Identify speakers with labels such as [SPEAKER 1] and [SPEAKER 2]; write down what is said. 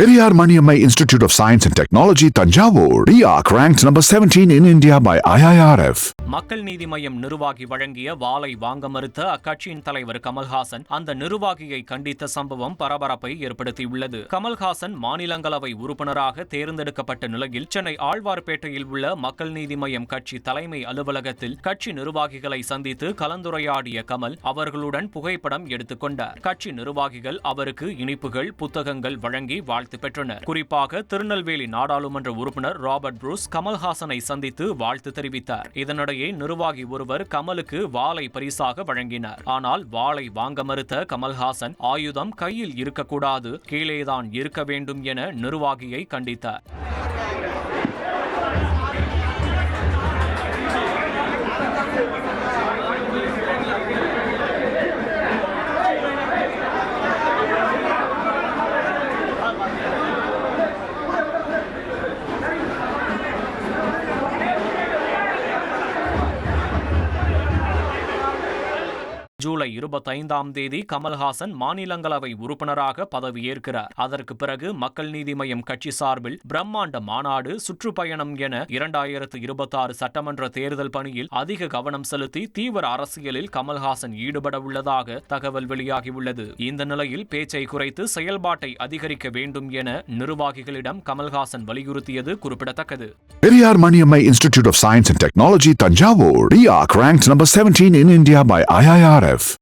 [SPEAKER 1] Periyar Maniammai Institute of Science and Technology, Tanjavur. RIAC ranked number 17 in India by IIRF.
[SPEAKER 2] மக்கள் நீதி மையம் நிர்வாகி வழங்கிய வாளை வாங்க மறுத்த அக்கட்சியின் தலைவர் கமல்ஹாசன் அந்த நிர்வாகியை கண்டித்த சம்பவம் பரபரப்பை ஏற்படுத்தியுள்ளது கமல்ஹாசன் மாநிலங்களவை உறுப்பினராக தேர்ந்தெடுக்கப்பட்ட நிலையில் சென்னை ஆழ்வார்பேட்டையில் உள்ள மக்கள் நீதி மையம் கட்சி தலைமை அலுவலகத்தில் கட்சி நிர்வாகிகளை சந்தித்து கலந்துரையாடிய கமல் அவர்களுடன் புகைப்படம் எடுத்துக்கொண்டார் கட்சி நிர்வாகிகள் அவருக்கு இனிப்புகள் புத்தகங்கள் வழங்கி வாழ்த்து பெற்றனர். குறிப்பாக திருநெல்வேலி நாடாளுமன்ற உறுப்பினர் ராபர்ட் புரூஸ் கமல்ஹாசனை சந்தித்து வாழ்த்து தெரிவித்தார். இதனிடையே நிர்வாகி ஒருவர் கமலுக்கு வாளை பரிசாக வழங்கினார். ஆனால் வாளை வாங்க மறுத்த கமல்ஹாசன் ஆயுதம் கையில் இருக்கக்கூடாது கீழேதான் இருக்க வேண்டும் என நிர்வாகியை கண்டித்தார். ஜூலை இருபத்தைந்தாம் தேதி கமல்ஹாசன் மாநிலங்களவை உறுப்பினராக பதவியேற்கிறார். அதற்கு பிறகு மக்கள் நீதி மய்யம் கட்சி சார்பில் பிரம்மாண்ட மாநாடு சுற்றுப்பயணம் என இரண்டாயிரத்து இருபத்தாறு சட்டமன்ற தேர்தல் பணியில் அதிக கவனம் செலுத்தி தீவிர அரசியலில் கமல்ஹாசன் ஈடுபட உள்ளதாக தகவல் வெளியாகியுள்ளது. இந்த நிலையில் பேச்சை குறைத்து செயல்பாட்டை அதிகரிக்க வேண்டும் என நிர்வாகிகளிடம் கமல்ஹாசன் வலியுறுத்தியது குறிப்பிடத்தக்கது.
[SPEAKER 1] Periyar Maniammai institute of science and technology Thanjavur. RIAC ranked number 17 in India have